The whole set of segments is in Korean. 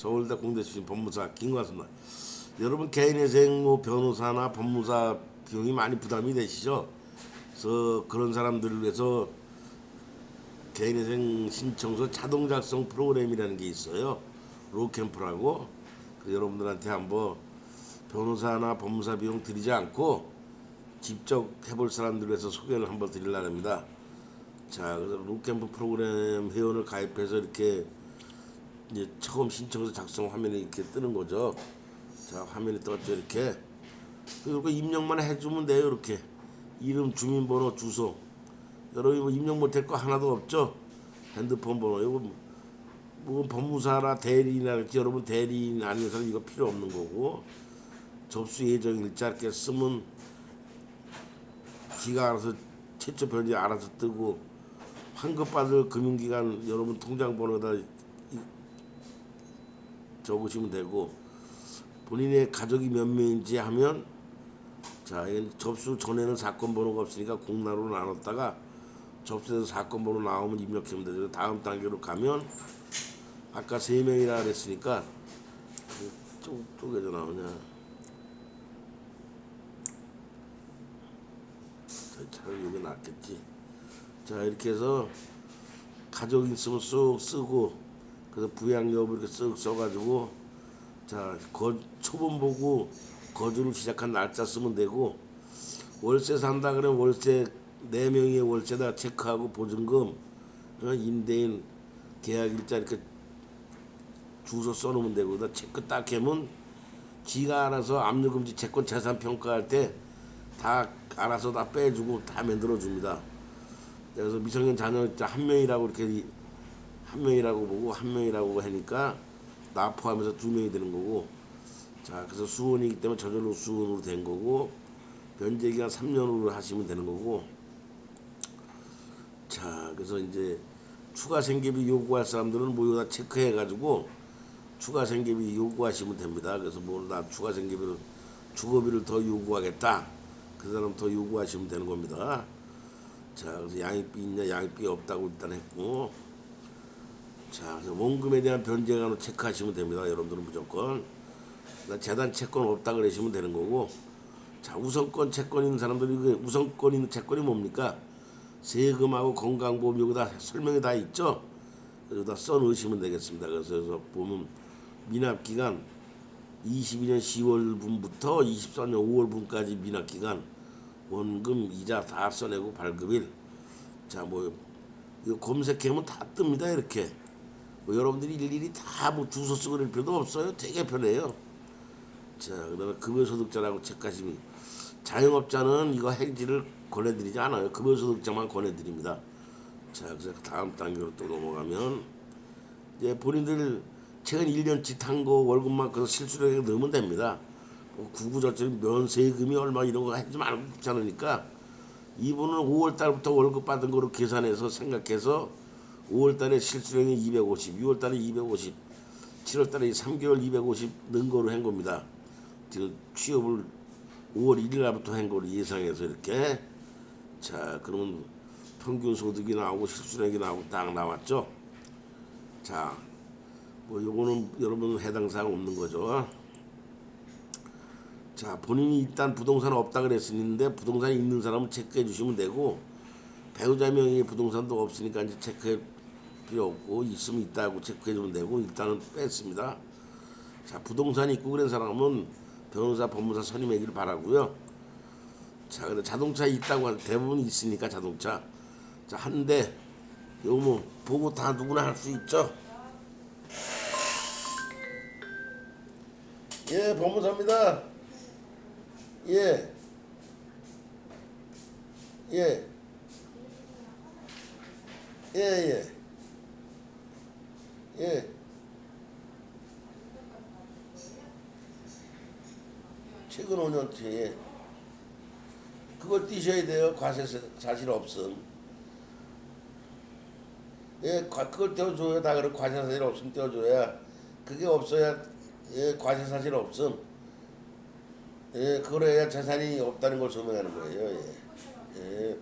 서울대 공대 출신 법무사 김관수입니다. 여러분 개인회생 뭐 변호사나 법무사 비용이 많이 부담이 되시죠? 그래서 그런 사람들을 위해서 개인회생 신청서 자동 작성 프로그램이라는 게 있어요. 로캠프라고. 그래서 여러분들한테 한번 변호사나 법무사 비용 들이지 않고 직접 해볼 사람들 위해서 소개를 한번 드리려고 합니다. 자, 그래서 로캠프 프로그램 회원을 가입해서 이렇게 이제 처음 신청서 작성 화면이 이렇게 뜨는 거죠. 자, 화면이 떴죠, 이렇게. 그리고 입력만 해주면 돼요, 이렇게. 이름, 주민번호, 주소. 여러분이 뭐 입력 못할 거 하나도 없죠? 핸드폰 번호. 이거 뭐, 뭐 법무사나 대리인이나 그렇지. 여러분 대리인 아닌 사람 이거 필요 없는 거고. 접수 예정 일자 이렇게 쓰면 지가 알아서 최초 변제 알아서 뜨고 환급 받을 금융기관 여러분 통장 번호에다 이- 적으시면 되고 본인의 가족이 몇 명인지 하면 자 이건 접수 전에는 사건 번호가 없으니까 공나로 나눴다가 접수해서 사건 번호 나오면 입력하면 되죠. 다음 단계로 가면 아까 세 명이라 그랬으니까 쪽 쪽에서 나오냐 자, 차라리 이게 낫겠지. 자 이렇게 해서 가족 있으면 쑥 쓰고 그래서 부양 여부 이렇게 쓱 써가지고 자 거, 초본 보고 거주를 시작한 날짜 쓰면 되고 월세 산다 그러면 월세 네 명의 월세다 체크하고 보증금 어, 임대인 계약 일자 이렇게 주소 써놓으면 되고 다 체크 딱 하면 지가 알아서 압류금지 채권 재산 평가할 때 다 알아서 다 빼주고 다 만들어 줍니다. 그래서 미성년 자녀 한 명이라고 이렇게 한 명이라고 보고 한 명이라고 하니까 나 포함해서 두 명이 되는 거고. 자 그래서 수원이기 때문에 저절로 수원으로 된 거고 변제 기간 3년으로 하시면 되는 거고. 자 그래서 이제 추가 생계비 요구할 사람들은 모두 다 체크해 가지고 추가 생계비 요구하시면 됩니다. 그래서 뭐나 추가 생계비를 주거비를 더 요구하겠다. 그 사람 더 요구하시면 되는 겁니다. 자 그래서 양육비 있냐 양육비 없다고 일단 했고 자, 그래서 원금에 대한 변제간을 체크하시면 됩니다. 여러분들은 무조건. 그다음 재단 채권 없다 그러시면 되는 거고. 자, 우선권 채권 있는 사람들이 그 우선권 있는 채권이 뭡니까? 세금하고 건강보험 여기 다 설명이 다 있죠. 여기다 써 넣으시면 되겠습니다. 그래서 보면 미납 기간 22년 10월분부터 24년 5월분까지 미납 기간 원금 이자 다 써내고 발급일. 자, 뭐 이거 검색하면 다 뜹니다. 이렇게. 뭐 여러분들이 일일이 다 뭐 주소 쓰고 그럴 필요도 없어요. 되게 편해요. 자, 그 다음에 급여소득자라고 체크하시면 자영업자는 이거 행지를 권해드리지 않아요. 급여소득자만 권해드립니다. 자, 그래서 다음 단계로 또 넘어가면 이제 본인들 최근 1년치 탄 거 월급만 큼 실수령에 넣으면 됩니다. 뭐 구구절절 면세금이 얼마 이런 거 하지 말고 귀찮으니까 이분은 5월 달부터 월급 받은 거로 계산해서 생각해서 5월 달에 실수령이 250, 6월 달에 250, 7월 달에 3개월 250 넣은 거로 한 겁니다. 지금 취업을 5월 1일 날부터 한 거로 예상해서 이렇게 자 그러면 평균 소득이 나오고 실수령이 나오고 딱 나왔죠. 자, 뭐 요거는 여러분 해당 사항 없는 거죠. 자, 본인이 일단 부동산 없다 그랬었는데 부동산이 있는 사람은 체크해 주시면 되고 배우자 명의 부동산도 없으니까 이제 체크해 필요 없고 있으면 있다고 체크해 주면 되고 일단은 뺐습니다. 자, 부동산이 있고 그런 사람은 변호사, 법무사 선임하기를 바라고요. 자, 근데 자동차 있다고 한 대부분 있으니까 자동차. 자, 한 대. 요거 뭐 보고 다 누구나 할 수 있죠. 예, 법무사입니다. 예. 예. 예, 예. 예. 최근 5년째. 예. 그걸 띄셔야 돼요. 과세 사실 없음. 예, 과- 그걸 떼어줘야 다 그런 과세 사실 없음 떼어줘야 그게 없어야 예, 과세 사실 없음. 예, 그걸 해야 재산이 없다는 걸 소명하는 거예요. 예. 예.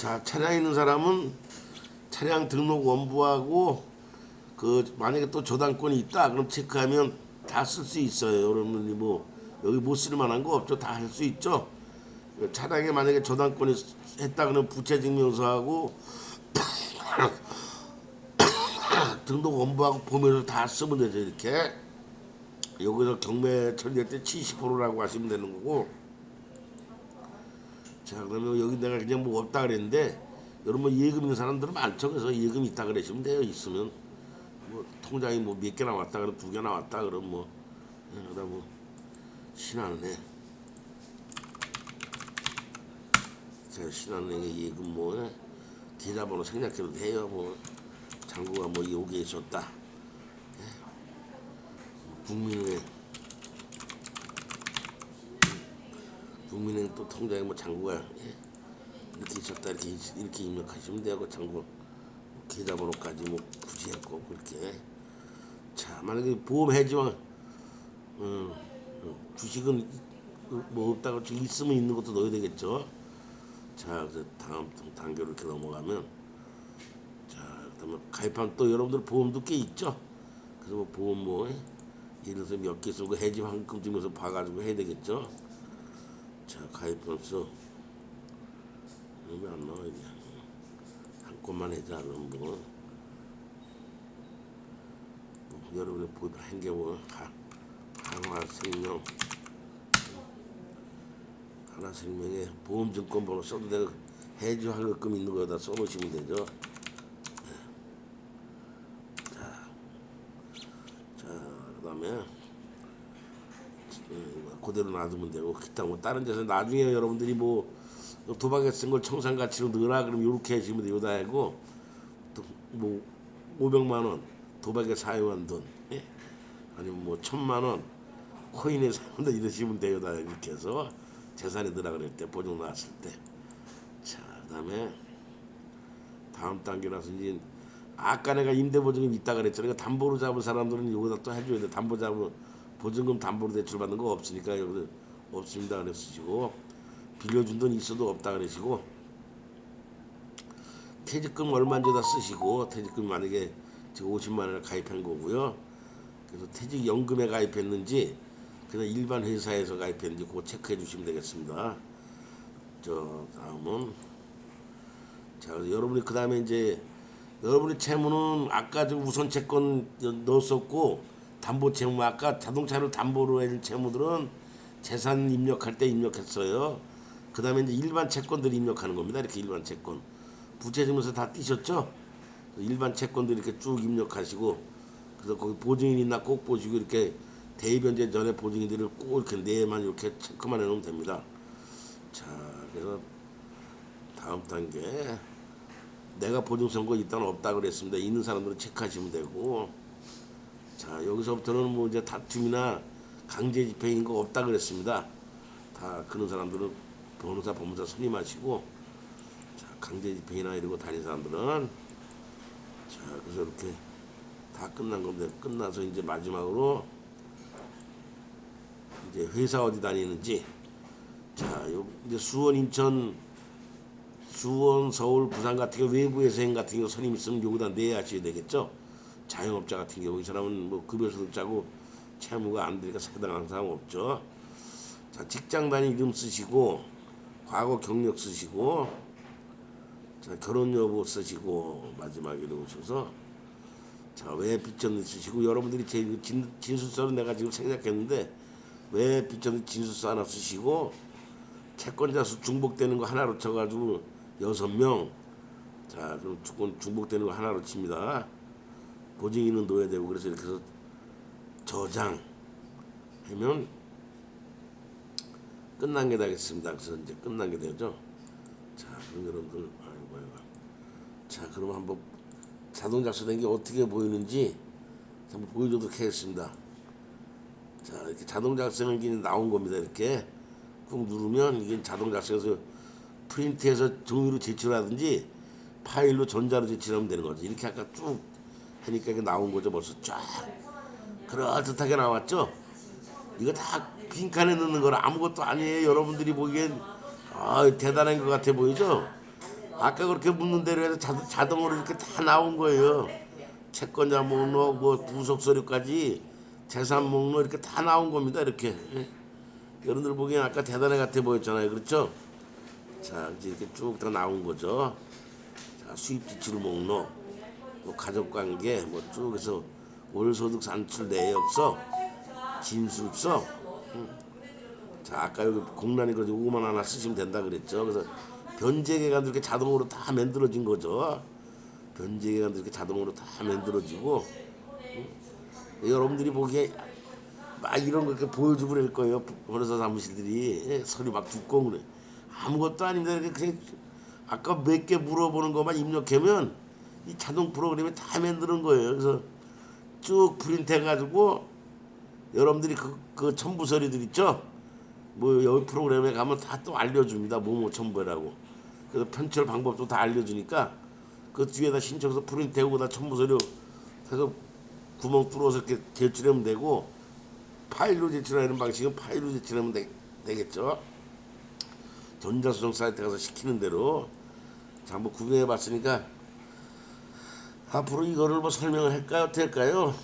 자, 차량 있는 사람은 차량 등록 원부하고 그 만약에 또 저당권이 있다 그럼 체크하면 다 쓸 수 있어요. 여러분이 뭐 여기 못 쓸 만한 거 없죠. 다 할 수 있죠. 그 차량에 만약에 저당권이 했다 그러면 부채증명서하고 등록 원부하고 보면서 다 쓰면 되죠 이렇게 여기서 경매 처리할 때 70%라고 하시면 되는 거고 자 그러면 여기 내가 그냥 뭐 없다 그랬는데 여러분 뭐 예금 있는 사람들은 많죠 그래서 예금 있다 그러시면 돼요 있으면. 뭐 통장이 뭐몇 개 나왔다 그럼 두 개 나왔다 그럼 뭐. 예, 그러다 뭐 신한은행. 자 신한은행에 예금 뭐 예, 계좌번호 생략해도 돼요 뭐. 장부가 뭐 여기에 있었다. 예. 국민은행 국민은행 또 통장에 뭐 장부가 예. 이렇게 있었다 이렇게 있- 이렇게 입력하시면 되고 장부 뭐 계좌번호까지 뭐 굳이 했고 그렇게. 자 만약에 보험 해지와 어, 어, 주식은 이- 뭐 없다고 좀 있으면 있는 것도 넣어야 되겠죠? 자 그래서 다음 단계로 이렇게 넘어가면 자 그다음에 가입한 또 여러분들 보험도 꽤 있죠? 그래서 뭐 보험 뭐 예? 예를 들어서 몇 개 쓰고 해지 환금 증명서 봐가지고 해야 되겠죠 자 가입번서 왜안 나와 이게 한 건만 해자 그럼 뭐, 뭐 여러분의 보다 한개뭐 한화생명 하나생명에 보험증권 번호 써도 되고 해지 환급금 있는 거에다 써놓으시면 되죠 네. 자, 자 그다음에 음, 그대로 놔두면 되고 기타 뭐 다른 데서 나중에 여러분들이 뭐 도박에 쓴 걸 청산 가치로 넣으라 그럼 요렇게 하시면 돼요 다 하고 또뭐 500만 원 도박에 사용한 돈 예? 아니면 뭐 천만 원 코인에 사용한 돈 이러시면 돼요 다 이렇게 해서 재산에 넣으라 그럴 때 보증 나왔을 때자 그다음에 다음 단계라서 이제 아까 내가 임대 보증금 있다 그랬잖아요. 그러니까 담보로 잡은 사람들은 여기다 또 해줘야 돼. 담보 잡은 보증금 담보로 대출 받는 거 없으니까 여기 없습니다 그랬으시고 빌려준 돈 있어도 없다 그러시고 퇴직금 얼마인지다 쓰시고 퇴직금 만약에 지금 50만 원을 가입한 거고요. 그래서 퇴직연금에 가입했는지 그냥 일반 회사에서 가입했는지 그거 체크해 주시면 되겠습니다. 저 다음은 자, 여러분이 그 다음에 이제 여러분의 채무는 아까 좀 우선 채권 넣었었고 담보 채무 아까 자동차를 담보로 해줄 채무들은 재산 입력할 때 입력했어요. 그 다음에 이제 일반 채권들 입력하는 겁니다. 이렇게 일반 채권 부채증명서 다 띄셨죠? 일반 채권들 이렇게 쭉 입력하시고 그래서 거기 보증인 있나 꼭 보시고 이렇게 대입연재 전에 보증인들을 꼭 이렇게 네만 이렇게 체크만 해놓으면 됩니다. 자, 그래서 다음 단계 내가 보증 선고 있다는 없다 그랬습니다. 있는 사람들은 체크하시면 되고 자 여기서부터는 뭐 이제 다툼이나 강제 집행인 거 없다 그랬습니다. 다 그런 사람들은 변호사 법무사 선임하시고 자 강제 집행이나 이러고 다니는 사람들은 자 그래서 이렇게 다 끝난 겁니다. 끝나서 이제 마지막으로 이제 회사 어디 다니는지 자 요 이제 수원 인천 수원, 서울, 부산 같은 경우 외부에서 행 같은 경우 선임 있으면 여기다 내야 하셔야 되겠죠. 자영업자 같은 경우 이 사람은 뭐 급여소득 짜고 채무가 안 되니까 해당하는 사람 없죠. 자 직장 다니 이름 쓰시고 과거 경력 쓰시고 자 결혼 여부 쓰시고 마지막에 오셔서 자왜 빚졌는지 쓰시고 여러분들이 제 진, 진술서를 내가 지금 생략했는데 왜 빚졌는지 진술서 하나 쓰시고 채권자 수 중복되는 거 하나로 쳐가지고 여섯 명. 자, 주권 중복되는 거 하나로 칩니다. 보증인은 넣어야 되고 그래서 이렇게 해서 저장 하면 끝난 게 되겠습니다. 그래서 이제 끝난 게 되죠. 자, 그럼 여러분들 아이고 아이고. 자, 그럼 한번 자동 작성된 게 어떻게 보이는지 한번 보여주도록 하겠습니다. 자, 이렇게 자동 작성한 게 나온 겁니다. 이렇게 꾹 누르면 이게 자동 작성해서 프린트해서 종이로 제출하든지 파일로 전자로 제출하면 되는 거죠. 이렇게 아까 쭉 하니까 이게 나온 거죠. 벌써 쫙 그럴듯하게 나왔죠. 이거 다 빈칸에 넣는 거라 아무것도 아니에요. 여러분들이 보기엔 아, 대단한 것 같아 보이죠? 아까 그렇게 묻는 대로 해서 자, 자동으로 이렇게 다 나온 거예요. 채권자 목록, 뭐 부속 서류까지 재산 목록 이렇게 다 나온 겁니다. 이렇게 예. 여러분들 보기엔 아까 대단해 같아 보였잖아요. 그렇죠? 자 이제 이렇게 쭉 다 나온 거죠. 자 수입 지출 목록, 뭐 가족관계, 뭐 쭉 해서 월소득 산출 내역서, 진술서. 음. 자 아까 여기 공란이 그래서 요거만 하나 쓰시면 된다 그랬죠. 그래서 변제계관도 이렇게 자동으로 다 만들어진 거죠. 변제계관도 이렇게 자동으로 다 만들어지고 음. 여러분들이 보기에 막 이런 거 이렇게 보여주고 그럴 거예요. 변호사 사무실들이 예, 서류 막 두꺼운 그래. 아무것도 아닙니다. 이렇게 아까 몇 개 물어보는 것만 입력하면 이 자동 프로그램이 다 만드는 거예요. 그래서 쭉 프린트 해가지고 여러분들이 그, 그 첨부 서류들 있죠? 뭐 여기 프로그램에 가면 다 또 알려줍니다. 뭐뭐 첨부라고. 그래서 편철 방법도 다 알려주니까 그 뒤에다 신청서 프린트하고 다 첨부 서류 해서 구멍 뚫어서 이렇게 제출하면 되고 파일로 제출하는 방식은 파일로 제출하면 되, 되겠죠. 전자수정 사이트 가서 시키는 대로 자 한번 구경해 봤으니까 앞으로 이거를 뭐 설명을 할까요? 어떨까요?